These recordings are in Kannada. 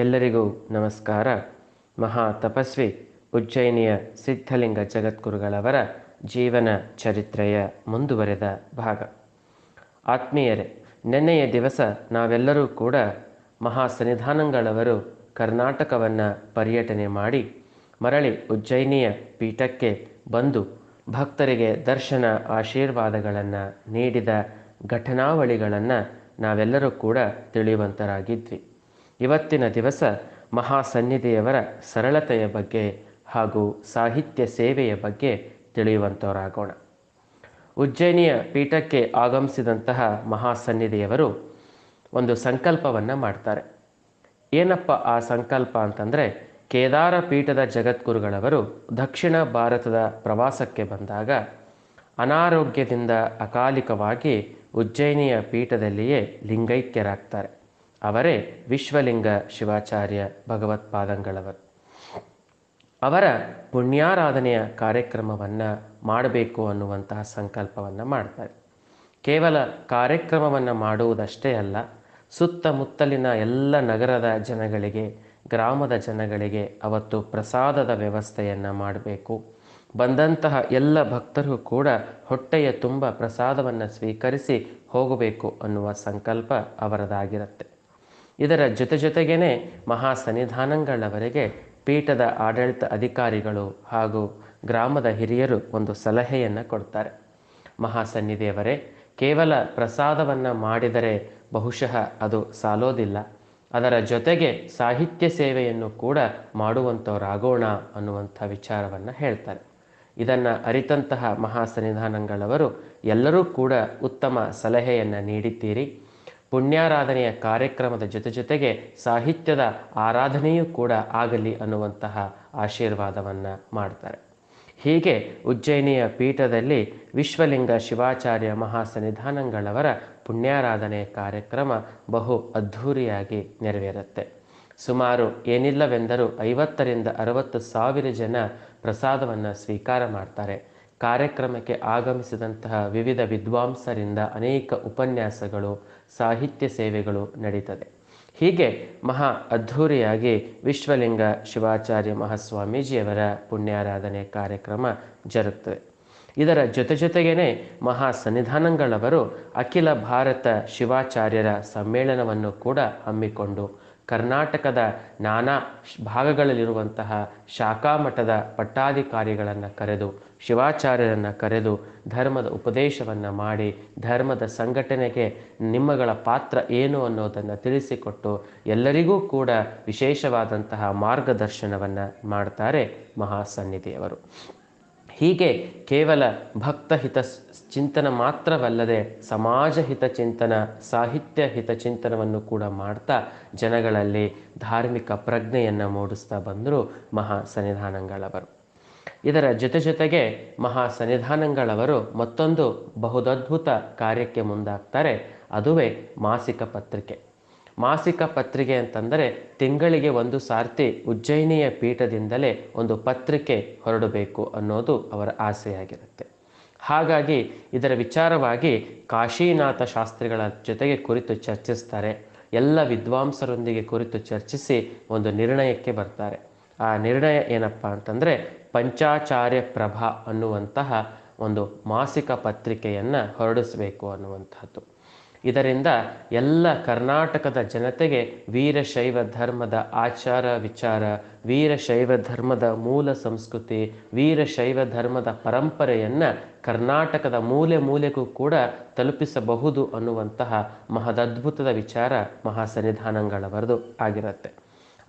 ಎಲ್ಲರಿಗೂ ನಮಸ್ಕಾರ. ಮಹಾ ತಪಸ್ವಿ ಉಜ್ಜಯಿನಿಯ ಸಿದ್ಧಲಿಂಗ ಜಗದ್ಗುರುಗಳವರ ಜೀವನ ಚರಿತ್ರೆಯ ಮುಂದುವರೆದ ಭಾಗ. ಆತ್ಮೀಯರೇ, ನಿನ್ನೆಯ ದಿವಸ ನಾವೆಲ್ಲರೂ ಕೂಡ ಮಹಾ ಸನ್ನಿಧಾನಗಳವರು ಕರ್ನಾಟಕವನ್ನು ಪರ್ಯಟನೆ ಮಾಡಿ ಮರಳಿ ಉಜ್ಜಯಿನಿಯ ಪೀಠಕ್ಕೆ ಬಂದು ಭಕ್ತರಿಗೆ ದರ್ಶನ ಆಶೀರ್ವಾದಗಳನ್ನು ನೀಡಿದ ಘಟನಾವಳಿಗಳನ್ನು ನಾವೆಲ್ಲರೂ ಕೂಡ ತಿಳಿಯುವಂತರಾಗಿದ್ವಿ ಇವತ್ತಿನ ದಿವಸ ಮಹಾಸನ್ನಿಧಿಯವರ ಸರಳತೆಯ ಬಗ್ಗೆ ಹಾಗೂ ಸಾಹಿತ್ಯ ಸೇವೆಯ ಬಗ್ಗೆ ತಿಳಿಯುವಂಥವರಾಗೋಣ ಉಜ್ಜಯಿನಿಯ ಪೀಠಕ್ಕೆ ಆಗಮಿಸಿದಂತಹ ಮಹಾಸನ್ನಿಧಿಯವರು ಒಂದು ಸಂಕಲ್ಪವನ್ನು ಮಾಡ್ತಾರೆ. ಏನಪ್ಪ ಆ ಸಂಕಲ್ಪ ಅಂತಂದರೆ ಕೇದಾರ ಪೀಠದ ಜಗದ್ಗುರುಗಳವರು ದಕ್ಷಿಣ ಭಾರತದ ಪ್ರವಾಸಕ್ಕೆ ಬಂದಾಗ ಅನಾರೋಗ್ಯದಿಂದ ಅಕಾಲಿಕವಾಗಿ ಉಜ್ಜಯಿನಿಯ ಪೀಠದಲ್ಲಿಯೇ ಲಿಂಗೈಕ್ಯರಾಗ್ತಾರೆ. ಅವರೇ ವಿಶ್ವಲಿಂಗ ಶಿವಾಚಾರ್ಯ ಭಗವತ್ಪಾದಂಗಳವರು. ಅವರ ಪುಣ್ಯಾರಾಧನೆಯ ಕಾರ್ಯಕ್ರಮವನ್ನು ಮಾಡಬೇಕು ಅನ್ನುವಂತಹ ಸಂಕಲ್ಪವನ್ನು ಮಾಡ್ತಾರೆ. ಕೇವಲ ಕಾರ್ಯಕ್ರಮವನ್ನು ಮಾಡುವುದಷ್ಟೇ ಅಲ್ಲ, ಸುತ್ತಮುತ್ತಲಿನ ಎಲ್ಲ ನಗರದ ಜನಗಳಿಗೆ, ಗ್ರಾಮದ ಜನಗಳಿಗೆ ಅವತ್ತು ಪ್ರಸಾದದ ವ್ಯವಸ್ಥೆಯನ್ನು ಮಾಡಬೇಕು. ಬಂದಂತಹ ಎಲ್ಲ ಭಕ್ತರು ಕೂಡ ಹೊಟ್ಟೆಯ ತುಂಬ ಪ್ರಸಾದವನ್ನು ಸ್ವೀಕರಿಸಿ ಹೋಗಬೇಕು ಅನ್ನುವ ಸಂಕಲ್ಪ ಅವರದಾಗಿರುತ್ತೆ. ಇದರ ಜೊತೆ ಜೊತೆಗೇ ಮಹಾ ಸನ್ನಿಧಾನಗಳವರೆಗೆ ಪೀಠದ ಆಡಳಿತ ಅಧಿಕಾರಿಗಳು ಹಾಗೂ ಗ್ರಾಮದ ಹಿರಿಯರು ಒಂದು ಸಲಹೆಯನ್ನು ಕೊಡ್ತಾರೆ. ಮಹಾಸನ್ನಿದೇವರೇ ಕೇವಲ ಪ್ರಸಾದವನ್ನು ಮಾಡಿದರೆ ಬಹುಶಃ ಅದು ಸಾಲೋದಿಲ್ಲ. ಅದರ ಜೊತೆಗೆ ಸಾಹಿತ್ಯ ಸೇವೆಯನ್ನು ಕೂಡ ಮಾಡುವಂಥವರಾಗೋಣ ಅನ್ನುವಂಥ ವಿಚಾರವನ್ನು ಹೇಳ್ತಾರೆ. ಇದನ್ನು ಅರಿತಂತಹ ಮಹಾಸನ್ನಿಧಾನಗಳವರು ಎಲ್ಲರೂ ಕೂಡ ಉತ್ತಮ ಸಲಹೆಯನ್ನು ನೀಡಿದ್ದೀರಿ. ಪುಣ್ಯಾರಾಧನೆಯ ಕಾರ್ಯಕ್ರಮದ ಜೊತೆ ಜೊತೆಗೆ ಸಾಹಿತ್ಯದ ಆರಾಧನೆಯೂ ಕೂಡ ಆಗಲಿ ಅನ್ನುವಂತಹ ಆಶೀರ್ವಾದವನ್ನು ಮಾಡ್ತಾರೆ. ಹೀಗೆ ಉಜ್ಜಯಿನಿಯ ಪೀಠದಲ್ಲಿ ವಿಶ್ವಲಿಂಗ ಶಿವಾಚಾರ್ಯ ಮಹಾಸನ್ನಿಧಾನಗಳವರ ಪುಣ್ಯಾರಾಧನೆಯ ಕಾರ್ಯಕ್ರಮ ಬಹು ಅದ್ಧೂರಿಯಾಗಿ ನೆರವೇರುತ್ತೆ. ಸುಮಾರು ಏನಿಲ್ಲವೆಂದರೂ ಐವತ್ತರಿಂದ ಅರವತ್ತು ಸಾವಿರ ಜನ ಪ್ರಸಾದವನ್ನು ಸ್ವೀಕಾರ ಮಾಡ್ತಾರೆ. ಕಾರ್ಯಕ್ರಮಕ್ಕೆ ಆಗಮಿಸಿದಂತಹ ವಿವಿಧ ವಿದ್ವಾಂಸರಿಂದ ಅನೇಕ ಉಪನ್ಯಾಸಗಳು ಸಾಹಿತ್ಯ ಸೇವೆಗಳು ನಡೀತದೆ. ಹೀಗೆ ಮಹಾ ಅದ್ಧೂರಿಯಾಗಿ ವಿಶ್ವಲಿಂಗ ಶಿವಾಚಾರ್ಯ ಮಹಾಸ್ವಾಮೀಜಿಯವರ ಪುಣ್ಯಾರಾಧನೆ ಕಾರ್ಯಕ್ರಮ ಜರುಗುತ್ತದೆ ಇದರ ಜೊತೆ ಜೊತೆಗೇನೆ ಮಹಾ ಸನ್ನಿಧಾನಗಳವರು ಅಖಿಲ ಭಾರತ ಶಿವಾಚಾರ್ಯರ ಸಮ್ಮೇಳನವನ್ನು ಕೂಡ ಹಮ್ಮಿಕೊಂಡು ಕರ್ನಾಟಕದ ನಾನಾ ಭಾಗಗಳಲ್ಲಿರುವಂತಹ ಶಾಖಾ ಮಠದ ಪಟ್ಟಾಧಿಕಾರಿಗಳನ್ನು ಕರೆದು, ಶಿವಾಚಾರ್ಯರನ್ನು ಕರೆದು ಧರ್ಮದ ಉಪದೇಶವನ್ನು ಮಾಡಿ, ಧರ್ಮದ ಸಂಘಟನೆಗೆ ನಿಮ್ಮಗಳ ಪಾತ್ರ ಏನು ಅನ್ನೋದನ್ನು ತಿಳಿಸಿಕೊಟ್ಟು ಎಲ್ಲರಿಗೂ ಕೂಡ ವಿಶೇಷವಾದಂತಹ ಮಾರ್ಗದರ್ಶನವನ್ನು ಮಾಡ್ತಾರೆ ಮಹಾಸನ್ನಿಧಿಯವರು. ಹೀಗೆ ಕೇವಲ ಭಕ್ತ ಹಿತ ಚಿಂತನ ಮಾತ್ರವಲ್ಲದೆ ಸಮಾಜ ಹಿತ ಚಿಂತನ, ಸಾಹಿತ್ಯ ಹಿತ ಚಿಂತನವನ್ನು ಕೂಡ ಮಾಡ್ತಾ ಜನಗಳಲ್ಲಿ ಧಾರ್ಮಿಕ ಪ್ರಜ್ಞೆಯನ್ನು ಮೂಡಿಸ್ತಾ ಬಂದರು ಮಹಾ ಸನ್ನಿಧಾನಂಗಳವರು. ಇದರ ಜೊತೆ ಜೊತೆಗೆ ಮಹಾ ಸನ್ನಿಧಾನಂಗಳವರು ಮತ್ತೊಂದು ಬಹುದದ್ಭುತ ಕಾರ್ಯಕ್ಕೆ ಮುಂದಾಗ್ತಾರೆ, ಅದುವೇ ಮಾಸಿಕ ಪತ್ರಿಕೆ. ಮಾಸಿಕ ಪತ್ರಿಕೆ ಅಂತಂದರೆ ತಿಂಗಳಿಗೆ ಒಂದು ಸಾರ್ತಿ ಉಜ್ಜಯಿನಿಯ ಪೀಠದಿಂದಲೇ ಒಂದು ಪತ್ರಿಕೆ ಹೊರಡಬೇಕು ಅನ್ನೋದು ಅವರ ಆಸೆಯಾಗಿರುತ್ತೆ. ಹಾಗಾಗಿ ಇದರ ವಿಚಾರವಾಗಿ ಕಾಶೀನಾಥ ಶಾಸ್ತ್ರಿಗಳ ಜೊತೆಗೆ ಕುರಿತು ಚರ್ಚಿಸ್ತಾರೆ. ಎಲ್ಲ ವಿದ್ವಾಂಸರೊಂದಿಗೆ ಕುರಿತು ಚರ್ಚಿಸಿ ಒಂದು ನಿರ್ಣಯಕ್ಕೆ ಬರ್ತಾರೆ. ಆ ನಿರ್ಣಯ ಏನಪ್ಪ ಅಂತಂದರೆ ಪಂಚಾಚಾರ್ಯ ಪ್ರಭಾ ಅನ್ನುವಂತಹ ಒಂದು ಮಾಸಿಕ ಪತ್ರಿಕೆಯನ್ನು ಹೊರಡಿಸಬೇಕು ಅನ್ನುವಂತಹದ್ದು. ಇದರಿಂದ ಎಲ್ಲ ಕರ್ನಾಟಕದ ಜನತೆಗೆ ವೀರಶೈವ ಧರ್ಮದ ಆಚಾರ ವಿಚಾರ ವೀರಶೈವ ಧರ್ಮದ ಮೂಲ ಸಂಸ್ಕೃತಿ ವೀರಶೈವ ಧರ್ಮದ ಪರಂಪರೆಯನ್ನು ಕರ್ನಾಟಕದ ಮೂಲೆ ಮೂಲೆಗೂ ಕೂಡ ತಲುಪಿಸಬಹುದು ಅನ್ನುವಂತಹ ಮಹದದ್ಭುತದ ವಿಚಾರ ಮಹಾಸನ್ನಿಧಾನಗಳವರದು ಆಗಿರುತ್ತೆ.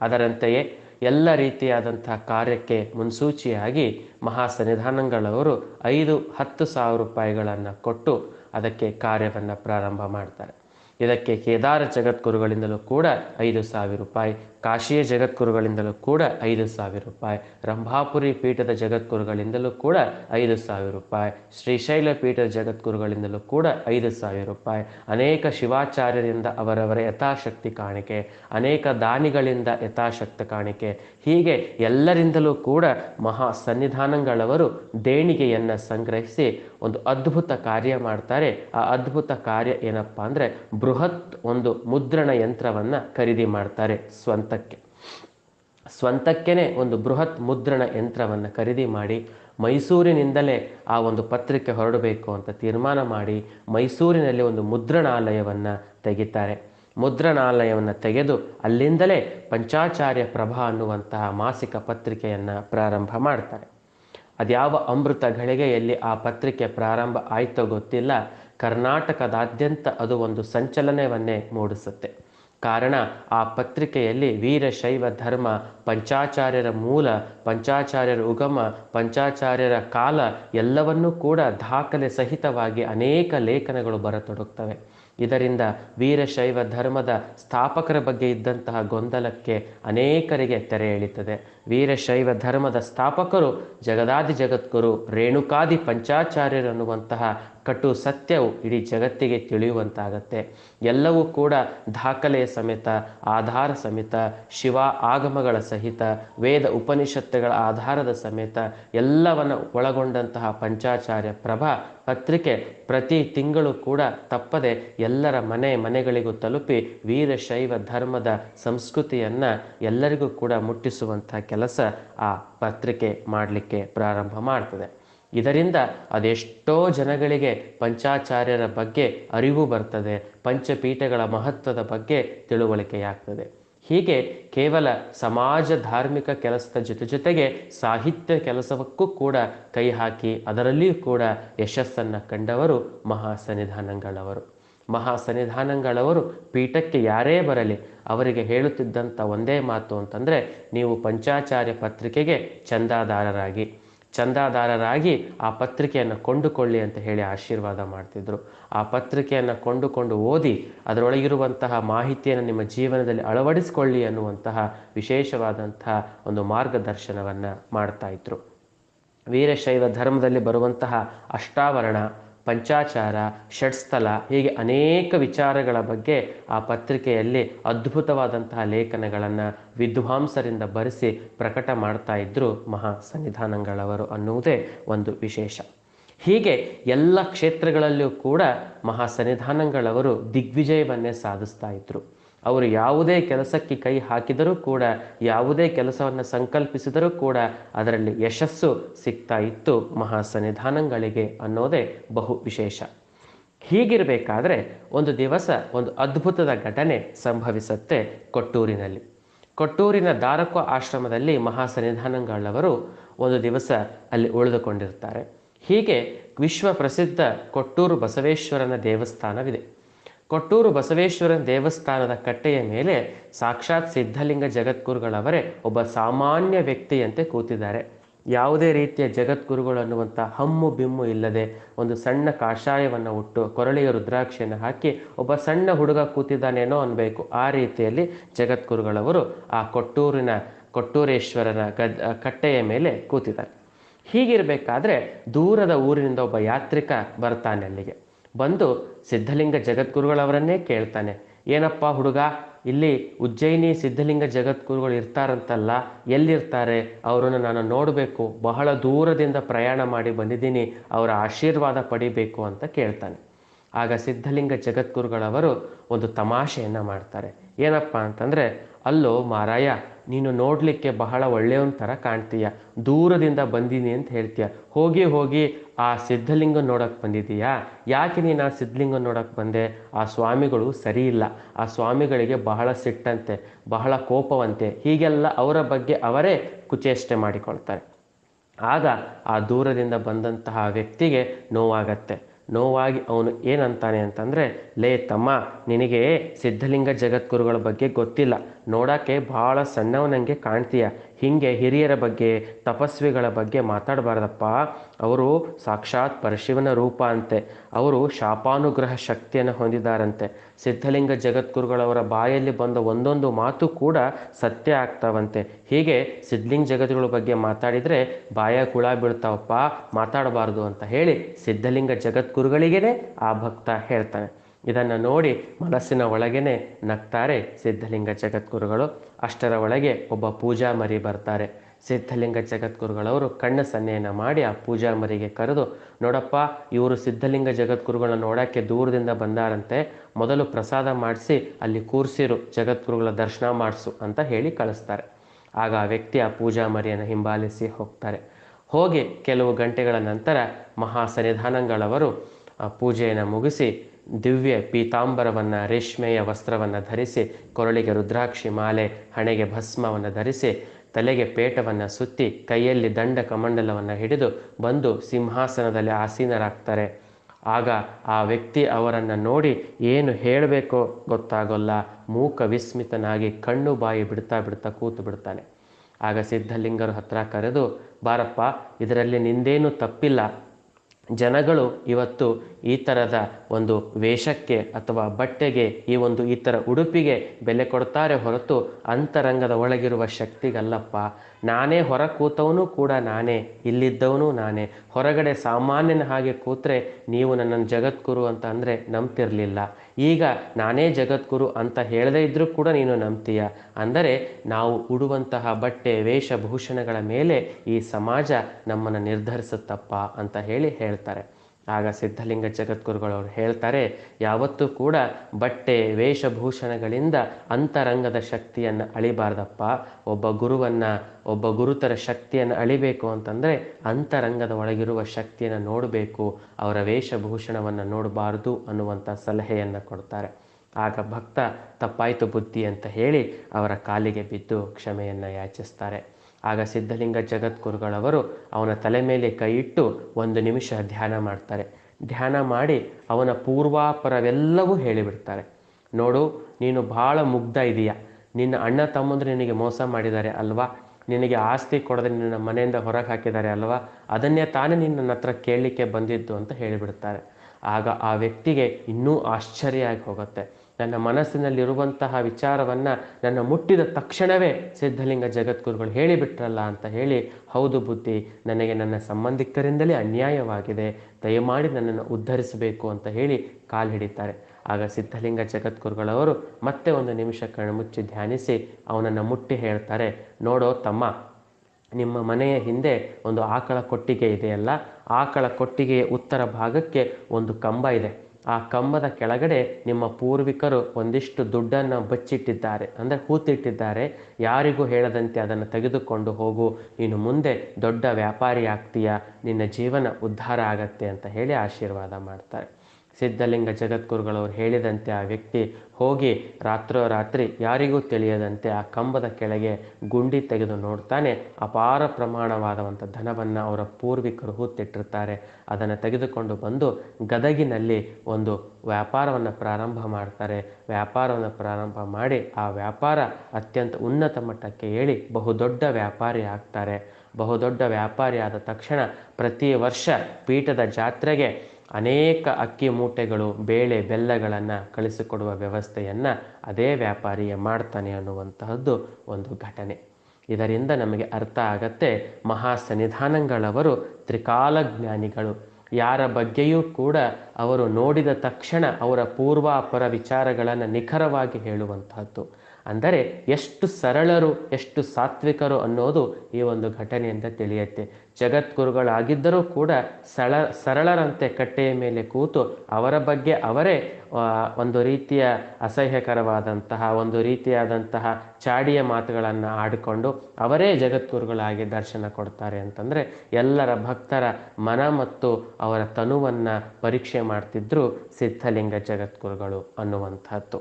ಅದರಂತೆಯೇ ಎಲ್ಲ ರೀತಿಯಾದಂತಹ ಕಾರ್ಯಕ್ಕೆ ಮುನ್ಸೂಚಿಯಾಗಿ ಮಹಾಸನ್ನಿಧಾನಗಳವರು ಐದು ಹತ್ತು ಸಾವಿರ ರೂಪಾಯಿಗಳನ್ನು ಕೊಟ್ಟು ಅದಕ್ಕೆ ಕಾರ್ಯವನ್ನು ಪ್ರಾರಂಭ ಮಾಡ್ತಾರೆ. ಇದಕ್ಕೆ ಕೇದಾರ ಜಗದ್ಗುರುಗಳಿಂದಲೂ ಕೂಡ ಐದು ಸಾವಿರ ರೂಪಾಯಿ ಕಾಶಿಯ ಜಗದ್ಗುರುಗಳಿಂದಲೂ ಕೂಡ ಐದು ಸಾವಿರ ರೂಪಾಯಿ. ರಂಭಾಪುರಿ ಪೀಠದ ಜಗದ್ಗುರುಗಳಿಂದಲೂ ಕೂಡ ಐದು ಸಾವಿರ ರೂಪಾಯಿ. ಶ್ರೀಶೈಲ ಪೀಠದ ಜಗದ್ಗುರುಗಳಿಂದಲೂ ಕೂಡ ಐದು ಸಾವಿರ ರೂಪಾಯಿ. ಅನೇಕ ಶಿವಾಚಾರ್ಯರಿಂದ ಅವರವರ ಯಥಾಶಕ್ತಿ ಕಾಣಿಕೆ, ಅನೇಕ ದಾನಿಗಳಿಂದ ಯಥಾಶಕ್ತಿ ಕಾಣಿಕೆ. ಹೀಗೆ ಎಲ್ಲರಿಂದಲೂ ಕೂಡ ಮಹಾ ಸನ್ನಿಧಾನಗಳವರು ದೇಣಿಗೆಯನ್ನು ಸಂಗ್ರಹಿಸಿ ಒಂದು ಅದ್ಭುತ ಕಾರ್ಯ ಮಾಡ್ತಾರೆ. ಆ ಅದ್ಭುತ ಕಾರ್ಯ ಏನಪ್ಪ ಅಂದರೆ ಬೃಹತ್ ಒಂದು ಮುದ್ರಣ ಯಂತ್ರವನ್ನು ಖರೀದಿ ಮಾಡ್ತಾರೆ ಸ್ವಂತಕ್ಕೆ. ಸ್ವಂತಕ್ಕೇ ಒಂದು ಬೃಹತ್ ಮುದ್ರಣ ಯಂತ್ರವನ್ನು ಖರೀದಿ ಮಾಡಿ ಮೈಸೂರಿನಿಂದಲೇ ಆ ಒಂದು ಪತ್ರಿಕೆ ಹೊರಡಬೇಕು ಅಂತ ತೀರ್ಮಾನ ಮಾಡಿ ಮೈಸೂರಿನಲ್ಲಿ ಒಂದು ಮುದ್ರಣಾಲಯವನ್ನು ತೆಗಿತಾರೆ. ಮುದ್ರಣಾಲಯವನ್ನು ತೆಗೆದು ಅಲ್ಲಿಂದಲೇ ಪಂಚಾಚಾರ್ಯ ಪ್ರಭಾ ಅನ್ನುವಂತಹ ಮಾಸಿಕ ಪತ್ರಿಕೆಯನ್ನು ಪ್ರಾರಂಭ ಮಾಡ್ತಾರೆ. ಅದ್ಯಾವ ಅಮೃತ ಘಳಿಗೆಯಲ್ಲಿ ಆ ಪತ್ರಿಕೆ ಪ್ರಾರಂಭ ಆಯ್ತೋ ಗೊತ್ತಿಲ್ಲ. ಕರ್ನಾಟಕದಾದ್ಯಂತ ಅದು ಒಂದು ಸಂಚಲನವನ್ನೇ ಮೂಡಿಸುತ್ತೆ. ಕಾರಣ ಆ ಪತ್ರಿಕೆಯಲ್ಲಿ ವೀರಶೈವ ಧರ್ಮ, ಪಂಚಾಚಾರ್ಯರ ಮೂಲ, ಪಂಚಾಚಾರ್ಯರ ಉಗಮ, ಪಂಚಾಚಾರ್ಯರ ಕಾಲ ಎಲ್ಲವನ್ನೂ ಕೂಡ ದಾಖಲೆ ಸಹಿತವಾಗಿ ಅನೇಕ ಲೇಖನಗಳು ಬರತೊಡಗ್ತವೆ ಇದರಿಂದ ವೀರಶೈವ ಧರ್ಮದ ಸ್ಥಾಪಕರ ಬಗ್ಗೆ ಇದ್ದಂತಹ ಗೊಂದಲಕ್ಕೆ ಅನೇಕರಿಗೆ ತೆರೆ ಎಳಿತದೆ. ವೀರಶೈವ ಧರ್ಮದ ಸ್ಥಾಪಕರು ಜಗದಾದಿ ಜಗತ್ಗುರು ರೇಣುಕಾದಿ ಪಂಚಾಚಾರ್ಯರು ಅನ್ನುವಂತಹ ಕಟು ಸತ್ಯವು ಇಡೀ ಜಗತ್ತಿಗೆ ತಿಳಿಯುವಂತಾಗತ್ತೆ. ಎಲ್ಲವೂ ಕೂಡ ದಾಖಲೆಯ ಸಮೇತ, ಆಧಾರ ಸಮೇತ, ಶಿವ ಆಗಮಗಳ ಸಹಿತ, ವೇದ ಉಪನಿಷತ್ತುಗಳ ಆಧಾರದ ಸಮೇತ ಎಲ್ಲವನ್ನು ಒಳಗೊಂಡಂತಹ ಪಂಚಾಚಾರ್ಯ ಪ್ರಭಾ ಪತ್ರಿಕೆ ಪ್ರತಿ ತಿಂಗಳು ಕೂಡ ತಪ್ಪದೆ ಎಲ್ಲರ ಮನೆ ಮನೆಗಳಿಗೂ ತಲುಪಿ ವೀರಶೈವ ಧರ್ಮದ ಸಂಸ್ಕೃತಿಯನ್ನು ಎಲ್ಲರಿಗೂ ಕೂಡ ಮುಟ್ಟಿಸುವಂತಹ ಕೆಲಸ ಆ ಪತ್ರಿಕೆ ಮಾಡಲಿಕ್ಕೆ ಪ್ರಾರಂಭ ಮಾಡ್ತದೆ. ಇದರಿಂದ ಅದೆಷ್ಟೋ ಜನಗಳಿಗೆ ಪಂಚಾಚಾರ್ಯರ ಬಗ್ಗೆ ಅರಿವು ಬರ್ತದೆ, ಪಂಚಪೀಠಗಳ ಮಹತ್ವದ ಬಗ್ಗೆ ತಿಳುವಳಿಕೆಯಾಗ್ತದೆ. ಹೀಗೆ ಕೇವಲ ಸಮಾಜ ಧಾರ್ಮಿಕ ಕೆಲಸದ ಜೊತೆ ಜೊತೆಗೆ ಸಾಹಿತ್ಯ ಕೆಲಸಕ್ಕೂ ಕೂಡ ಕೈ ಹಾಕಿ ಅದರಲ್ಲಿಯೂ ಕೂಡ ಯಶಸ್ಸನ್ನು ಕಂಡವರು ಮಹಾ ಸನ್ನಿಧಾನಗಳವರು ಪೀಠಕ್ಕೆ ಯಾರೇ ಬರಲಿ ಅವರಿಗೆ ಹೇಳುತ್ತಿದ್ದಂಥ ಒಂದೇ ಮಾತು ಅಂತಂದರೆ, ನೀವು ಪಂಚಾಚಾರ್ಯ ಪತ್ರಿಕೆಗೆ ಚಂದಾದಾರರಾಗಿ ಚಂದಾದಾರರಾಗಿ ಆ ಪತ್ರಿಕೆಯನ್ನು ಕೊಂಡುಕೊಳ್ಳಿ ಅಂತ ಹೇಳಿ ಆಶೀರ್ವಾದ ಮಾಡ್ತಿದ್ರು. ಆ ಪತ್ರಿಕೆಯನ್ನು ಕೊಂಡುಕೊಂಡು ಓದಿ ಅದರೊಳಗಿರುವಂತಹ ಮಾಹಿತಿಯನ್ನು ನಿಮ್ಮ ಜೀವನದಲ್ಲಿ ಅಳವಡಿಸಿಕೊಳ್ಳಿ ಅನ್ನುವಂತಹ ವಿಶೇಷವಾದಂತಹ ಒಂದು ಮಾರ್ಗದರ್ಶನವನ್ನು ಮಾಡ್ತಾ ಇದ್ರು. ವೀರಶೈವ ಧರ್ಮದಲ್ಲಿ ಬರುವಂತಹ ಅಷ್ಟಾವರಣ ಪಂಚಾಚಾರ, ಷಟ್ಸ್ಥಲ ಹೀಗೆ ಅನೇಕ ವಿಚಾರಗಳ ಬಗ್ಗೆ ಆ ಪತ್ರಿಕೆಯಲ್ಲಿ ಅದ್ಭುತವಾದಂತಹ ಲೇಖನಗಳನ್ನು ವಿದ್ವಾಂಸರಿಂದ ಬರೆಸಿ ಪ್ರಕಟ ಮಾಡ್ತಾ ಇದ್ದರು ಮಹಾ ಸನ್ನಿಧಾನಗಳವರು ಅನ್ನುವುದೇ ಒಂದು ವಿಶೇಷ. ಹೀಗೆ ಎಲ್ಲ ಕ್ಷೇತ್ರಗಳಲ್ಲಿಯೂ ಕೂಡ ಮಹಾ ಸನ್ನಿಧಾನಗಳವರು ದಿಗ್ವಿಜಯವನ್ನೇ ಸಾಧಿಸ್ತಾ ಇದ್ರು. ಅವರು ಯಾವುದೇ ಕೆಲಸಕ್ಕೆ ಕೈ ಹಾಕಿದರೂ ಕೂಡ, ಯಾವುದೇ ಕೆಲಸವನ್ನು ಸಂಕಲ್ಪಿಸಿದರೂ ಕೂಡ ಅದರಲ್ಲಿ ಯಶಸ್ಸು ಸಿಗ್ತಾ ಇತ್ತು ಮಹಾ ಸನ್ನಿಧಾನಗಳಿಗೆ ಅನ್ನೋದೇ ಬಹು ವಿಶೇಷ. ಹೀಗಿರಬೇಕಾದ್ರೆ ಒಂದು ದಿವಸ ಒಂದು ಅದ್ಭುತದ ಘಟನೆ ಸಂಭವಿಸುತ್ತೆ ಕೊಟ್ಟೂರಿನಲ್ಲಿ. ಕೊಟ್ಟೂರಿನ ದಾರಕೋ ಆಶ್ರಮದಲ್ಲಿ ಮಹಾ ಸನ್ನಿಧಾನಗಳವರು ಒಂದು ದಿವಸ ಅಲ್ಲಿ ಉಳಿದುಕೊಂಡಿರ್ತಾರೆ. ಹೀಗೆ ವಿಶ್ವ ಪ್ರಸಿದ್ಧ ಕೊಟ್ಟೂರು ಬಸವೇಶ್ವರನ ದೇವಸ್ಥಾನವಿದೆ. ಕೊಟ್ಟೂರು ಬಸವೇಶ್ವರನ ದೇವಸ್ಥಾನದ ಕಟ್ಟೆಯ ಮೇಲೆ ಸಾಕ್ಷಾತ್ ಸಿದ್ಧಲಿಂಗ ಜಗದ್ಗುರುಗಳವರೇ ಒಬ್ಬ ಸಾಮಾನ್ಯ ವ್ಯಕ್ತಿಯಂತೆ ಕೂತಿದ್ದಾರೆ. ಯಾವುದೇ ರೀತಿಯ ಜಗದ್ಗುರುಗಳು ಅನ್ನುವಂಥ ಹಮ್ಮು ಬಿಮ್ಮು ಇಲ್ಲದೆ ಒಂದು ಸಣ್ಣ ಕಾಷಾಯವನ್ನು ಉಟ್ಟು ಕೊರಳಿಯ ರುದ್ರಾಕ್ಷಿಯನ್ನು ಹಾಕಿ ಒಬ್ಬ ಸಣ್ಣ ಹುಡುಗ ಕೂತಿದ್ದಾನೇನೋ ಅನ್ಬೇಕು. ಆ ರೀತಿಯಲ್ಲಿ ಜಗದ್ಗುರುಗಳವರು ಆ ಕೊಟ್ಟೂರಿನ ಕೊಟ್ಟೂರೇಶ್ವರನ ಗದ್ ಕಟ್ಟೆಯ ಮೇಲೆ ಕೂತಿದ್ದಾರೆ. ಹೀಗಿರಬೇಕಾದ್ರೆ ದೂರದ ಊರಿನಿಂದ ಒಬ್ಬ ಯಾತ್ರಿಕ ಬರ್ತಾನೆ ಅಲ್ಲಿಗೆ. ಬಂದು ಸಿದ್ಧಲಿಂಗ ಜಗದ್ಗುರುಗಳವರನ್ನೇ ಕೇಳ್ತಾನೆ. ಏನಪ್ಪ ಹುಡುಗ, ಇಲ್ಲಿ ಉಜ್ಜಯಿನಿ ಸಿದ್ಧಲಿಂಗ ಜಗದ್ಗುರುಗಳು ಇರ್ತಾರಂತಲ್ಲ, ಎಲ್ಲಿರ್ತಾರೆ? ಅವರನ್ನು ನಾನು ನೋಡಬೇಕು, ಬಹಳ ದೂರದಿಂದ ಪ್ರಯಾಣ ಮಾಡಿ ಬಂದಿದ್ದೀನಿ, ಅವರ ಆಶೀರ್ವಾದ ಪಡಿಬೇಕು ಅಂತ ಕೇಳ್ತಾನೆ. ಆಗ ಸಿದ್ಧಲಿಂಗ ಜಗದ್ಗುರುಗಳವರು ಒಂದು ತಮಾಷೆಯನ್ನು ಮಾಡ್ತಾರೆ. ಏನಪ್ಪ ಅಂತಂದರೆ, ಅಲ್ಲೋ ಮಾರಾಯ ನೀನು ನೋಡಲಿಕ್ಕೆ ಬಹಳ ಒಳ್ಳೆಯವನ ಥರ ಕಾಣ್ತೀಯ, ದೂರದಿಂದ ಬಂದೀನಿ ಅಂತ ಹೇಳ್ತೀಯ. ಹೋಗಿ ಹೋಗಿ ಆ ಸಿದ್ಧಲಿಂಗ ನೋಡೋಕ್ಕೆ ಬಂದಿದ್ದೀಯಾ ಯಾಕೆ ನೀನು ಆ ಸಿದ್ಧಲಿಂಗ ನೋಡೋಕ್ಕೆ ಬಂದೆ? ಆ ಸ್ವಾಮಿಗಳು ಸರಿ ಇಲ್ಲ. ಆ ಸ್ವಾಮಿಗಳಿಗೆ ಬಹಳ ಸಿಟ್ಟಂತೆ, ಬಹಳ ಕೋಪವಂತೆ. ಹೀಗೆಲ್ಲ ಅವರ ಬಗ್ಗೆ ಅವರೇ ಕುಚೇಷ್ಟೆ ಮಾಡಿಕೊಳ್ತಾರೆ. ಆಗ ಆ ದೂರದಿಂದ ಬಂದಂತಹ ವ್ಯಕ್ತಿಗೆ ನೋವಾಗತ್ತೆ. ನೋವಾಗಿ ಅವನು ಏನಂತಾನೆ ಅಂತಂದರೆ, ಲೇ ತಮ್ಮ, ನಿನಗೆ ಸಿದ್ಧಲಿಂಗ ಜಗದ್ಗುರುಗಳ ಬಗ್ಗೆ ಗೊತ್ತಿಲ್ಲ. ನೋಡೋಕ್ಕೆ ಭಾಳ ಸಣ್ಣವನಂಗೆ ಕಾಣ್ತೀಯ. ಹೀಗೆ ಹಿರಿಯರ ಬಗ್ಗೆ, ತಪಸ್ವಿಗಳ ಬಗ್ಗೆ ಮಾತಾಡಬಾರ್ದಪ್ಪ. ಅವರು ಸಾಕ್ಷಾತ್ ಪರಶಿವನ ರೂಪ ಅಂತೆ. ಅವರು ಶಾಪಾನುಗ್ರಹ ಶಕ್ತಿಯನ್ನು ಹೊಂದಿದ್ದಾರಂತೆ ಸಿದ್ಧಲಿಂಗ ಜಗದ್ಗುರುಗಳವರ ಬಾಯಲ್ಲಿ ಬಂದ ಒಂದೊಂದು ಮಾತು ಕೂಡ ಸತ್ಯ ಆಗ್ತಾವಂತೆ. ಹೀಗೆ ಸಿದ್ಧಲಿಂಗ ಜಗದ್ಗುರುಗಳ ಬಗ್ಗೆ ಮಾತಾಡಿದರೆ ಬಾಯ ಕುಳ ಬೀಳ್ತಾವಪ್ಪ, ಮಾತಾಡಬಾರ್ದು ಅಂತ ಹೇಳಿ ಸಿದ್ಧಲಿಂಗ ಜಗದ್ಗುರುಗಳಿಗೇ ಆ ಭಕ್ತ ಹೇಳ್ತಾನೆ. ಇದನ್ನು ನೋಡಿ ಮನಸ್ಸಿನ ಒಳಗೇನೆ ನಗ್ತಾರೆ ಸಿದ್ಧಲಿಂಗ ಜಗದ್ಗುರುಗಳು. ಅಷ್ಟರ ಒಳಗೆ ಒಬ್ಬ ಪೂಜಾ ಮರಿ ಬರ್ತಾರೆ. ಸಿದ್ಧಲಿಂಗ ಜಗದ್ಗುರುಗಳವರು ಕಣ್ಣು ಸನ್ನೆಯನ್ನು ಮಾಡಿ ಆ ಪೂಜಾಮರಿಗೆ ಕರೆದು, ನೋಡಪ್ಪ, ಇವರು ಸಿದ್ಧಲಿಂಗ ಜಗದ್ಗುರುಗಳನ್ನ ನೋಡೋಕ್ಕೆ ದೂರದಿಂದ ಬಂದಾರಂತೆ, ಮೊದಲು ಪ್ರಸಾದ ಮಾಡಿಸಿ ಅಲ್ಲಿ ಕೂರಿಸಿರು, ಜಗದ್ಗುರುಗಳ ದರ್ಶನ ಮಾಡಿಸು ಅಂತ ಹೇಳಿ ಕಳಿಸ್ತಾರೆ. ಆಗ ಆ ವ್ಯಕ್ತಿ ಆ ಪೂಜಾಮರಿಯನ್ನು ಹಿಂಬಾಲಿಸಿ ಹೋಗ್ತಾರೆ. ಹೋಗಿ ಕೆಲವು ಗಂಟೆಗಳ ನಂತರ ಮಹಾ ಸನ್ನಿಧಾನಗಳವರು ಆ ಪೂಜೆಯನ್ನು ಮುಗಿಸಿ ದಿವ್ಯ ಪೀತಾಂಬರವನ್ನು, ರೇಷ್ಮೆಯ ವಸ್ತ್ರವನ್ನು ಧರಿಸಿ, ಕೊರಳಿಗೆ ರುದ್ರಾಕ್ಷಿ ಮಾಲೆ, ಹಣೆಗೆ ಭಸ್ಮವನ್ನು ಧರಿಸಿ, ತಲೆಗೆ ಪೇಟವನ್ನು ಸುತ್ತಿ, ಕೈಯಲ್ಲಿ ದಂಡ ಕಮಂಡಲವನ್ನು ಹಿಡಿದು ಬಂದು ಸಿಂಹಾಸನದಲ್ಲಿ ಆಸೀನರಾಗ್ತಾರೆ. ಆಗ ಆ ವ್ಯಕ್ತಿ ಅವರನ್ನು ನೋಡಿ ಏನು ಹೇಳಬೇಕೋ ಗೊತ್ತಾಗೋಲ್ಲ. ಮೂಕ ವಿಸ್ಮಿತನಾಗಿ ಕಣ್ಣು ಬಾಯಿ ಬಿಡ್ತಾ ಬಿಡ್ತಾ ಕೂತು ಬಿಡ್ತಾನೆ. ಆಗ ಸಿದ್ಧಲಿಂಗರು ಹತ್ರ ಕರೆದು, ಬಾರಪ್ಪ, ಇದರಲ್ಲಿ ನಿಂದೇನು ತಪ್ಪಿಲ್ಲ. ಜನಗಳು ಇವತ್ತು ಈ ಥರದ ಒಂದು ವೇಷಕ್ಕೆ ಅಥವಾ ಬಟ್ಟೆಗೆ ಈ ಒಂದು ಈ ಥರ ಉಡುಪಿಗೆ ಬೆಲೆ ಕೊಡ್ತಾರೆ ಹೊರತು ಅಂತರಂಗದ ಒಳಗಿರುವ ಶಕ್ತಿಗಲ್ಲಪ್ಪ. ನಾನೇ ಹೊರ ಕೂತವನು ಕೂಡ ನಾನೇ, ಇಲ್ಲಿದ್ದವನು ನಾನೇ. ಹೊರಗಡೆ ಸಾಮಾನ್ಯನ ಹಾಗೆ ಕೂತ್ರೆ ನೀವು ನನ್ನನ್ನು ಜಗತ್ಗುರು ಅಂತ ಅಂದರೆ ನಂಬ್ತಿರ್ಲಿಲ್ಲ. ಈಗ ನಾನೇ ಜಗದ್ಗುರು ಅಂತ ಹೇಳದೇ ಇದ್ದರೂ ಕೂಡ ನೀನು ನಂಬ್ತೀಯ. ಅಂದರೆ ನಾವು ಉಡುವಂತಹ ಬಟ್ಟೆ ವೇಷಭೂಷಣಗಳ ಮೇಲೆ ಈ ಸಮಾಜ ನಮ್ಮನ್ನು ನಿರ್ಧರಿಸುತ್ತಪ್ಪ ಅಂತ ಹೇಳಿ ಹೇಳ್ತಾರೆ. ಆಗ ಸಿದ್ಧಲಿಂಗ ಜಗದ್ಗುರುಗಳವರು ಹೇಳ್ತಾರೆ, ಯಾವತ್ತೂ ಕೂಡ ಬಟ್ಟೆ, ವೇಷಭೂಷಣಗಳಿಂದ ಅಂತರಂಗದ ಶಕ್ತಿಯನ್ನು ಅಳಿಬಾರ್ದಪ್ಪ. ಒಬ್ಬ ಗುರುವನ್ನು, ಒಬ್ಬ ಗುರುತರ ಶಕ್ತಿಯನ್ನು ಅಳಿಬೇಕು ಅಂತಂದರೆ ಅಂತರಂಗದ ಒಳಗಿರುವ ಶಕ್ತಿಯನ್ನು ನೋಡಬೇಕು, ಅವರ ವೇಷಭೂಷಣವನ್ನು ನೋಡಬಾರ್ದು ಅನ್ನುವಂಥ ಸಲಹೆಯನ್ನು ಕೊಡ್ತಾರೆ. ಆಗ ಭಕ್ತ ತಪ್ಪಾಯಿತು ಬುದ್ಧಿ ಅಂತ ಹೇಳಿ ಅವರ ಕಾಲಿಗೆ ಬಿದ್ದು ಕ್ಷಮೆಯನ್ನು ಯಾಚಿಸ್ತಾರೆ. ಆಗ ಸಿದ್ಧಲಿಂಗ ಜಗದ್ಗುರುಗಳವರು ಅವನ ತಲೆ ಮೇಲೆ ಕೈ ಇಟ್ಟು ಒಂದು ನಿಮಿಷ ಧ್ಯಾನ ಮಾಡ್ತಾರೆ. ಧ್ಯಾನ ಮಾಡಿ ಅವನ ಪೂರ್ವಾಪರವೆಲ್ಲವೂ ಹೇಳಿಬಿಡ್ತಾರೆ. ನೋಡು, ನೀನು ಭಾಳ ಮುಗ್ಧ ಇದೀಯ. ನಿನ್ನ ಅಣ್ಣ ತಮ್ಮಂದ್ರೆ ನಿನಗೆ ಮೋಸ ಮಾಡಿದ್ದಾರೆ ಅಲ್ವಾ? ನಿನಗೆ ಆಸ್ತಿ ಕೊಡದೆ ನಿನ್ನ ಮನೆಯಿಂದ ಹೊರಗೆ ಹಾಕಿದ್ದಾರೆ ಅಲ್ವಾ? ಅದನ್ನೇ ತಾನೇ ನಿನ್ನ ಹತ್ರ ಕೇಳಲಿಕ್ಕೆ ಬಂದಿದ್ದು ಅಂತ ಹೇಳಿಬಿಡ್ತಾರೆ. ಆಗ ಆ ವ್ಯಕ್ತಿಗೆ ಇನ್ನೂ ಆಶ್ಚರ್ಯ ಆಗಿ ಹೋಗುತ್ತೆ. ನನ್ನ ಮನಸ್ಸಿನಲ್ಲಿರುವಂತಹ ವಿಚಾರವನ್ನು ನನ್ನ ಮುಟ್ಟಿದ ತಕ್ಷಣವೇ ಸಿದ್ಧಲಿಂಗ ಜಗದ್ಗುರುಗಳು ಹೇಳಿಬಿಟ್ರಲ್ಲ ಅಂತ ಹೇಳಿ, ಹೌದು ಬುದ್ಧಿ, ನನಗೆ ನನ್ನ ಸಂಬಂಧಿಕರಿಂದಲೇ ಅನ್ಯಾಯವಾಗಿದೆ. ದಯಮಾಡಿ ನನ್ನನ್ನು ಉದ್ಧರಿಸಬೇಕು ಅಂತ ಹೇಳಿ ಕಾಲು ಹಿಡಿತಾರೆ. ಆಗ ಸಿದ್ಧಲಿಂಗ ಜಗದ್ಗುರುಗಳವರು ಮತ್ತೆ ಒಂದು ನಿಮಿಷ ಕಣ್ಮುಚ್ಚಿ ಧ್ಯಾನಿಸಿ ಅವನನ್ನು ಮುಟ್ಟಿ ಹೇಳ್ತಾರೆ, ನೋಡೋ ತಮ್ಮ, ನಿಮ್ಮ ಮನೆಯ ಹಿಂದೆ ಒಂದು ಆಕಳ ಕೊಟ್ಟಿಗೆ ಇದೆಯಲ್ಲ? ಆಕಳ ಕೊಟ್ಟಿಗೆಯ ಉತ್ತರ ಭಾಗಕ್ಕೆ ಒಂದು ಕಂಬ ಇದೆ. ಆ ಕಂಬದ ಕೆಳಗಡೆ ನಿಮ್ಮ ಪೂರ್ವಿಕರು ಒಂದಿಷ್ಟು ದುಡ್ಡನ್ನು ಬಚ್ಚಿಟ್ಟಿದ್ದಾರೆ. ಅಂದರೆ ಹೂತಿಟ್ಟಿದ್ದಾರೆ. ಯಾರಿಗೂ ಹೇಳದಂತೆ ಅದನ್ನು ತೆಗೆದುಕೊಂಡು ಹೋಗು. ನೀನು ಮುಂದೆ ದೊಡ್ಡ ವ್ಯಾಪಾರಿ ಆಗ್ತೀಯ? ನಿನ್ನ ಜೀವನ ಉದ್ಧಾರ ಆಗತ್ತೆ ಅಂತ ಹೇಳಿ ಆಶೀರ್ವಾದ ಮಾಡ್ತಾರೆ. ಸಿದ್ಧಲಿಂಗ ಜಗದ್ಗುರುಗಳವರು ಹೇಳಿದಂತೆ ಆ ವ್ಯಕ್ತಿ ಹೋಗಿ ರಾತ್ರೋರಾತ್ರಿ ಯಾರಿಗೂ ತಿಳಿಯದಂತೆ ಆ ಕಂಬದ ಕೆಳಗೆ ಗುಂಡಿ ತೆಗೆದು ನೋಡ್ತಾನೆ. ಅಪಾರ ಪ್ರಮಾಣವಾದವಂಥ ಧನವನ್ನು ಅವರ ಪೂರ್ವಿಕರು ಹೂತಿಟ್ಟಿರ್ತಾರೆ. ಅದನ್ನು ತೆಗೆದುಕೊಂಡು ಬಂದು ಗದಗಿನಲ್ಲಿ ಒಂದು ವ್ಯಾಪಾರವನ್ನು ಪ್ರಾರಂಭ ಮಾಡ್ತಾರೆ. ವ್ಯಾಪಾರವನ್ನು ಪ್ರಾರಂಭ ಮಾಡಿ ಆ ವ್ಯಾಪಾರ ಅತ್ಯಂತ ಉನ್ನತ ಮಟ್ಟಕ್ಕೆ ಏಳಿ ಬಹುದೊಡ್ಡ ವ್ಯಾಪಾರಿ ಆಗ್ತಾರೆ. ಬಹುದೊಡ್ಡ ವ್ಯಾಪಾರಿ ಆದ ತಕ್ಷಣ ಪ್ರತಿ ವರ್ಷ ಪೀಠದ ಜಾತ್ರೆಗೆ ಅನೇಕ ಅಕ್ಕಿ ಮೂಟೆಗಳು, ಬೇಳೆ ಬೆಲ್ಲಗಳನ್ನು ಕಳಿಸಿಕೊಡುವ ವ್ಯವಸ್ಥೆಯನ್ನು ಅದೇ ವ್ಯಾಪಾರಿಯ ಮಾಡ್ತಾನೆ ಅನ್ನುವಂತಹದ್ದು ಒಂದು ಘಟನೆ. ಇದರಿಂದ ನಮಗೆ ಅರ್ಥ ಆಗತ್ತೆ ಮಹಾ ಸನ್ನಿಧಾನಗಳವರು ತ್ರಿಕಾಲಜ್ಞಾನಿಗಳು. ಯಾರ ಬಗ್ಗೆಯೂ ಕೂಡ ಅವರು ನೋಡಿದ ತಕ್ಷಣ ಅವರ ಪೂರ್ವಾಪರ ವಿಚಾರಗಳನ್ನು ನಿಖರವಾಗಿ ಹೇಳುವಂತಹದ್ದು. ಅಂದರೆ ಎಷ್ಟು ಸರಳರು, ಎಷ್ಟು ಸಾತ್ವಿಕರು ಅನ್ನೋದು ಈ ಒಂದು ಘಟನೆಯಿಂದ ತಿಳಿಯುತ್ತೆ. ಜಗದ್ಗುರುಗಳಾಗಿದ್ದರೂ ಕೂಡ ಸಳ, ಸರಳರಂತೆ ಕಟ್ಟೆಯ ಮೇಲೆ ಕೂತು ಅವರ ಬಗ್ಗೆ ಅವರೇ ಒಂದು ರೀತಿಯ ಅಸಹ್ಯಕರವಾದಂತಹ, ಒಂದು ರೀತಿಯಾದಂತಹ ಚಾಡಿಯ ಮಾತುಗಳನ್ನು ಆಡಿಕೊಂಡು ಅವರೇ ಜಗದ್ಗುರುಗಳಾಗಿ ದರ್ಶನ ಕೊಡ್ತಾರೆ ಅಂತಂದರೆ ಎಲ್ಲರ ಭಕ್ತರ ಮನ ಮತ್ತು ಅವರ ತನುವನ್ನು ಪರೀಕ್ಷೆ ಮಾಡ್ತಿದ್ರು ಸಿದ್ಧಲಿಂಗ ಜಗದ್ಗುರುಗಳು ಅನ್ನುವಂಥದ್ದು.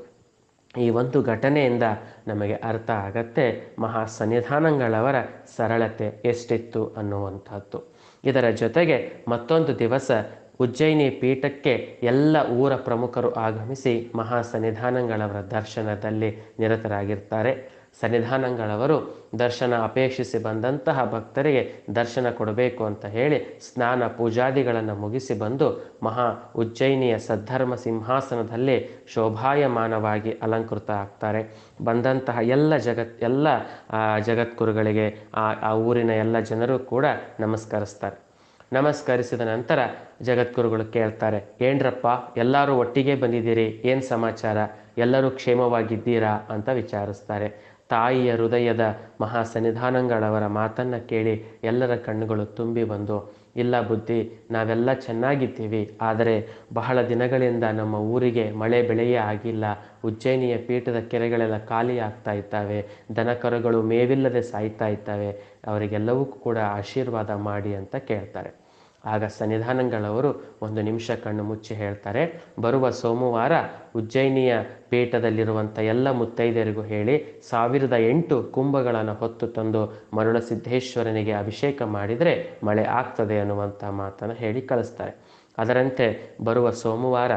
ಈ ಒಂದು ಘಟನೆಯಿಂದ ನಮಗೆ ಅರ್ಥ ಆಗತ್ತೆ ಮಹಾ ಸನ್ನಿಧಾನಗಳವರ ಸರಳತೆ ಎಷ್ಟಿತ್ತು ಅನ್ನುವಂಥದ್ದು. ಇದರ ಜೊತೆಗೆ ಮತ್ತೊಂದು ದಿವಸ ಉಜ್ಜಯಿನಿ ಪೀಠಕ್ಕೆ ಎಲ್ಲ ಊರ ಪ್ರಮುಖರು ಆಗಮಿಸಿ ಮಹಾ ಸನ್ನಿಧಾನಗಳವರ ದರ್ಶನದಲ್ಲಿ ನಿರತರಾಗಿರ್ತಾರೆ. ಸನ್ನಿಧಾನಗಳವರು ದರ್ಶನ ಅಪೇಕ್ಷಿಸಿ ಬಂದಂತಹ ಭಕ್ತರಿಗೆ ದರ್ಶನ ಕೊಡಬೇಕು ಅಂತ ಹೇಳಿ ಸ್ನಾನ ಪೂಜಾದಿಗಳನ್ನು ಮುಗಿಸಿ ಬಂದು ಮಹಾ ಉಜ್ಜಯಿನಿಯ ಸದ್ಧರ್ಮ ಸಿಂಹಾಸನದಲ್ಲಿ ಶೋಭಾಯಮಾನವಾಗಿ ಅಲಂಕೃತ ಆಗ್ತಾರೆ. ಬಂದಂತಹ ಎಲ್ಲ ಜಗತ್, ಎಲ್ಲ ಜಗದ್ಗುರುಗಳಿಗೆ, ಆ ಆ ಊರಿನ ಎಲ್ಲ ಜನರು ಕೂಡ ನಮಸ್ಕರಿಸ್ತಾರೆ. ನಮಸ್ಕರಿಸಿದ ನಂತರ ಜಗದ್ಗುರುಗಳು ಕೇಳ್ತಾರೆ, ಏನ್ರಪ್ಪ, ಎಲ್ಲರೂ ಒಟ್ಟಿಗೆ ಬಂದಿದ್ದೀರಿ? ಏನು ಸಮಾಚಾರ? ಎಲ್ಲರೂ ಕ್ಷೇಮವಾಗಿದ್ದೀರಾ? ಅಂತ ವಿಚಾರಿಸ್ತಾರೆ. ತಾಯಿಯ ಹೃದಯದ ಮಹಾ ಸನ್ನಿಧಾನಗಳವರ ಮಾತನ್ನು ಕೇಳಿ ಎಲ್ಲರ ಕಣ್ಣುಗಳು ತುಂಬಿ ಬಂದು, ಇಲ್ಲ ಬುದ್ಧಿ, ನಾವೆಲ್ಲ ಚೆನ್ನಾಗಿದ್ದೀವಿ, ಆದರೆ ಬಹಳ ದಿನಗಳಿಂದ ನಮ್ಮ ಊರಿಗೆ ಮಳೆ ಬೆಳೆಯೇ ಆಗಿಲ್ಲ, ಉಜ್ಜಯಿನಿಯ ಪೀಠದ ಕೆರೆಗಳೆಲ್ಲ ಖಾಲಿ ಆಗ್ತಾ ಇದ್ದಾವೆ ದನಕರುಗಳು ಮೇವಿಲ್ಲದೆ ಸಾಯ್ತಾ ಇದ್ದಾವೆ, ಅವರಿಗೆಲ್ಲವೂ ಕೂಡ ಆಶೀರ್ವಾದ ಮಾಡಿ ಅಂತ ಕೇಳ್ತಾರೆ. ಆಗ ಸನ್ನಿಧಾನಂಗಳವರು ಒಂದು ನಿಮಿಷ ಕಣ್ಣು ಮುಚ್ಚಿ ಹೇಳ್ತಾರೆ, ಬರುವ ಸೋಮವಾರ ಉಜ್ಜಯಿನಿಯ ಪೀಠದಲ್ಲಿರುವಂಥ ಎಲ್ಲ ಮುತ್ತೈದೆಯರಿಗೂ ಹೇಳಿ ಸಾವಿರದ ಎಂಟು ಕುಂಭಗಳನ್ನು ಹೊತ್ತು ತಂದು ಮರುಳ ಸಿದ್ದೇಶ್ವರನಿಗೆ ಅಭಿಷೇಕ ಮಾಡಿದರೆ ಮಳೆ ಆಗ್ತದೆ ಅನ್ನುವಂಥ ಮಾತನ್ನು ಹೇಳಿ ಕಳಿಸ್ತಾರೆ. ಅದರಂತೆ ಬರುವ ಸೋಮವಾರ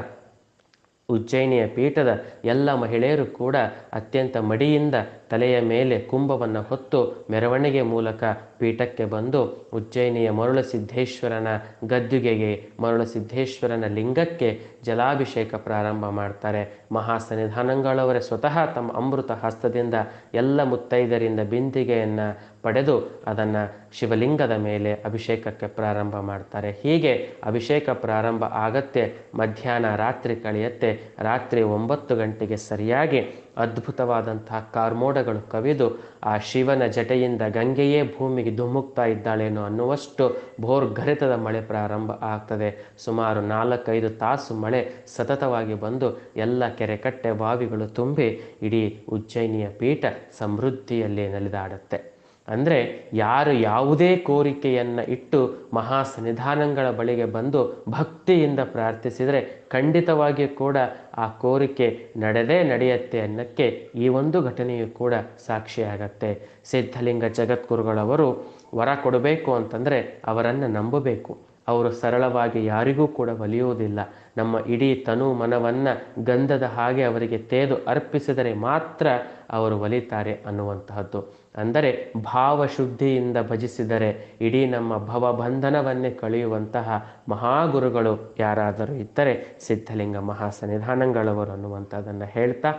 ಉಜ್ಜಯಿನಿಯ ಪೀಠದ ಎಲ್ಲ ಮಹಿಳೆಯರು ಕೂಡ ಅತ್ಯಂತ ಮಡಿಯಿಂದ ತಲೆಯ ಮೇಲೆ ಕುಂಭವನ್ನು ಹೊತ್ತು ಮೆರವಣಿಗೆ ಮೂಲಕ ಪೀಠಕ್ಕೆ ಬಂದು ಉಜ್ಜಯಿನಿಯ ಮರುಳಸಿದ್ಧೇಶ್ವರನ ಗದ್ದುಗೆಗೆ ಮರುಳ ಸಿದ್ದೇಶ್ವರನ ಲಿಂಗಕ್ಕೆ ಜಲಾಭಿಷೇಕ ಪ್ರಾರಂಭ ಮಾಡ್ತಾರೆ. ಮಹಾ ಸನ್ನಿಧಾನಗಳವರೇ ಸ್ವತಃ ತಮ್ಮ ಅಮೃತ ಹಸ್ತದಿಂದ ಎಲ್ಲ ಮುತ್ತೈದರಿಂದ ಬಿಂದಿಗೆಯನ್ನು ಪಡೆದು ಅದನ್ನು ಶಿವಲಿಂಗದ ಮೇಲೆ ಅಭಿಷೇಕಕ್ಕೆ ಪ್ರಾರಂಭ ಮಾಡ್ತಾರೆ. ಹೀಗೆ ಅಭಿಷೇಕ ಪ್ರಾರಂಭ ಆಗತ್ತೆ ಮಧ್ಯಾಹ್ನ ರಾತ್ರಿ ಕಳೆಯತ್ತೆ. ರಾತ್ರಿ ಒಂಬತ್ತು ಗಂಟೆಗೆ ಸರಿಯಾಗಿ ಅದ್ಭುತವಾದಂತಹ ಕಾರ್ಮೋಡಗಳು ಕವಿದು ಆ ಶಿವನ ಜಟೆಯಿಂದ ಗಂಗೆಯೇ ಭೂಮಿಗೆ ಧುಮ್ಮುಕ್ತಾ ಇದ್ದಾಳೇನೋ ಅನ್ನುವಷ್ಟು ಭೋರ್ಗರಿತದ ಮಳೆ ಪ್ರಾರಂಭ ಆಗ್ತದೆ. ಸುಮಾರು ನಾಲ್ಕೈದು ತಾಸು ಮಳೆ ಸತತವಾಗಿ ಬಂದು ಎಲ್ಲ ಕೆರೆ ಕಟ್ಟೆ ಬಾವಿಗಳು ತುಂಬಿ ಇಡೀ ಉಜ್ಜಯಿನಿಯ ಪೀಠ ಸಮೃದ್ಧಿಯಲ್ಲಿ ನಲಿದಾಡುತ್ತೆ. ಅಂದರೆ ಯಾರು ಯಾವುದೇ ಕೋರಿಕೆಯನ್ನು ಇಟ್ಟು ಮಹಾ ಸನ್ನಿಧಾನಗಳ ಬಳಿಗೆ ಬಂದು ಭಕ್ತಿಯಿಂದ ಪ್ರಾರ್ಥಿಸಿದರೆ ಖಂಡಿತವಾಗಿಯೂ ಕೂಡ ಆ ಕೋರಿಕೆ ನಡೆದೇ ನಡೆಯುತ್ತೆ ಅನ್ನಕ್ಕೆ ಈ ಒಂದು ಘಟನೆಯು ಕೂಡ ಸಾಕ್ಷಿಯಾಗತ್ತೆ. ಸಿದ್ಧಲಿಂಗ ಜಗದ್ಗುರುಗಳವರು ವರ ಕೊಡಬೇಕು ಅಂತಂದರೆ ಅವರನ್ನು ನಂಬಬೇಕು. ಅವರು ಸರಳವಾಗಿ ಯಾರಿಗೂ ಕೂಡ ಒಲಿಯುವುದಿಲ್ಲ. ನಮ್ಮ ಇಡೀ ತನು ಮನವನ್ನು ಗಂಧದ ಹಾಗೆ ಅವರಿಗೆ ತೇದು ಅರ್ಪಿಸಿದರೆ ಮಾತ್ರ ಅವರು ಒಲಿತಾರೆ ಅನ್ನುವಂತಹದ್ದು. ಅಂದರೆ ಭಾವಶುದ್ಧಿಯಿಂದ ಭಜಿಸಿದರೆ ಇಡೀ ನಮ್ಮ ಭವಬಂಧನವನ್ನೇ ಕಳೆಯುವಂತಹ ಮಹಾಗುರುಗಳು ಯಾರಾದರೂ ಇದ್ದರೆ ಸಿದ್ಧಲಿಂಗ ಮಹಾಸನ್ನಿಧಾನಗಳವರು ಅನ್ನುವಂಥದ್ದನ್ನು ಹೇಳ್ತಾ,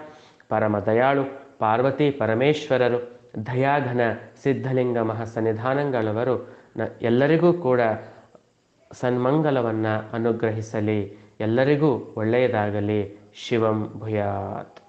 ಪರಮ ದಯಾಳು, ಪಾರ್ವತಿ ಪರಮೇಶ್ವರರು, ದಯಾಘನ, ಸಿದ್ಧಲಿಂಗ ಮಹಾಸನ್ನಿಧಾನಗಳವರು ನ ಎಲ್ಲರಿಗೂ ಕೂಡ ಸನ್ಮಂಗಲವನ್ನು ಅನುಗ್ರಹಿಸಲಿ. ಎಲ್ಲರಿಗೂ ಒಳ್ಳೆಯದಾಗಲಿ. ಶಿವಂ ಭೂಯಾತ್.